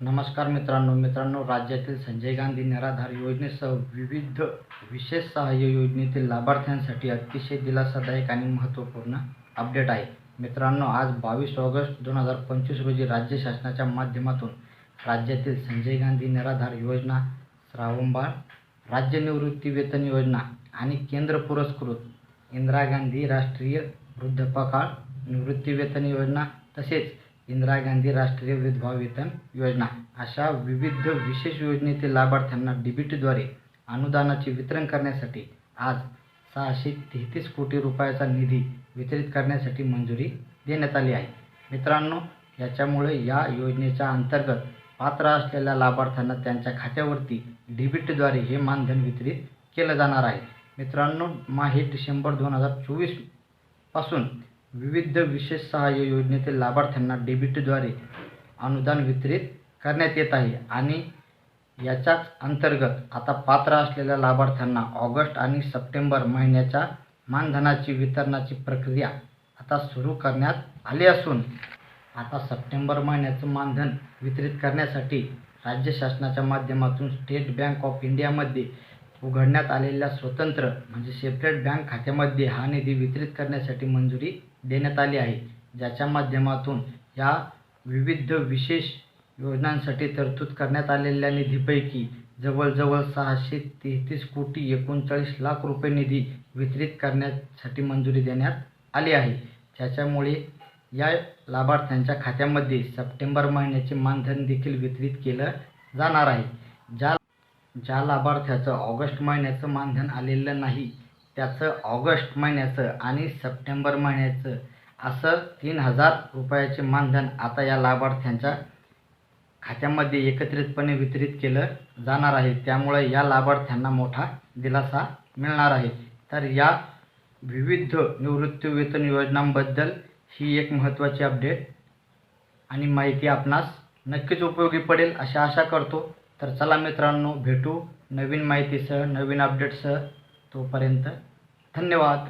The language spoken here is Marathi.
नमस्कार मित्रांनो मित्रांनो राज्यातील संजय गांधी निराधार योजनेसह विविध विशेष सहाय्य योजनेतील लाभार्थ्यांसाठी अतिशय दिलासादायक आणि महत्त्वपूर्ण अपडेट आहे. मित्रांनो आज बावीस ऑगस्ट दोन हजार पंचवीस रोजी राज्य शासनाच्या माध्यमातून राज्यातील संजय गांधी निराधार योजना श्रावणबाळ राज्य निवृत्ती वेतन योजना आणि केंद्र पुरस्कृत इंदिरा गांधी राष्ट्रीय वृद्धापकाळ निवृत्ती वेतन योजना तसेच इंदिरा गांधी राष्ट्रीय विधवा वेतन योजना अशा विविध विशेष योजनेतील लाभार्थ्यांना डीबीटीद्वारे अनुदानाचे वितरण करण्यासाठी आज सहाशे तेहतीस कोटी रुपयाचा निधी वितरित करण्यासाठी मंजुरी देण्यात आली आहे. मित्रांनो याच्यामुळे या योजनेच्या अंतर्गत पात्र असलेल्या लाभार्थ्यांना त्यांच्या खात्यावरती डीबीटीद्वारे हे मानधन वितरित केलं जाणार आहे. मित्रांनो माहे डिसेंबर दोन हजार चोवीसपासून विविध विशेष सहाय्य योजनेतील लाभार्थ्यांना डेबिटद्वारे अनुदान वितरित करण्यात येत आहे आणि याच्याच अंतर्गत आता पात्र असलेल्या लाभार्थ्यांना ऑगस्ट आणि सप्टेंबर महिन्याच्या मानधनाची वितरणाची प्रक्रिया आता सुरू करण्यात आली असून आता सप्टेंबर महिन्याचं मानधन वितरित करण्यासाठी राज्य शासनाच्या माध्यमातून स्टेट बँक ऑफ इंडियामध्ये उघडण्यात आलेल्या स्वतंत्र म्हणजे सेपरेट बँक खात्यामध्ये हा निधी वितरित करण्यासाठी मंजुरी देण्यात आली आहे. ज्याच्या माध्यमातून या विविध विशेष योजनांसाठी तरतूद करण्यात आलेल्या निधीपैकी जवळजवळ सहाशे तेहतीस कोटी एकोणचाळीस लाख रुपये निधी वितरित करण्यासाठी मंजुरी देण्यात आली आहे. त्याच्यामुळे या लाभार्थ्यांच्या खात्यामध्ये सप्टेंबर महिन्याचे मानधन देखील वितरित केलं जाणार आहे. ज्या ज्या लाभार्थ्याचं ऑगस्ट महिन्याचं मानधन आलेलं नाही त्याचं ऑगस्ट महिन्याचं आणि सप्टेंबर महिन्याचं असं तीन हजार रुपयाचे मानधन आता या लाभार्थ्यांच्या खात्यामध्ये एकत्रितपणे वितरित केलं जाणार आहे. त्यामुळे या लाभार्थ्यांना मोठा दिलासा मिळणार आहे. तर या विविध निवृत्ती वेतन योजनांबद्दल ही एक महत्त्वाची अपडेट आणि माहिती आपणास नक्कीच उपयोगी पडेल अशा आशा करतो. तर चला मित्रांनो भेटू नवीन माहितीसह नवीन अपडेटसह. तोपर्यंत धन्यवाद.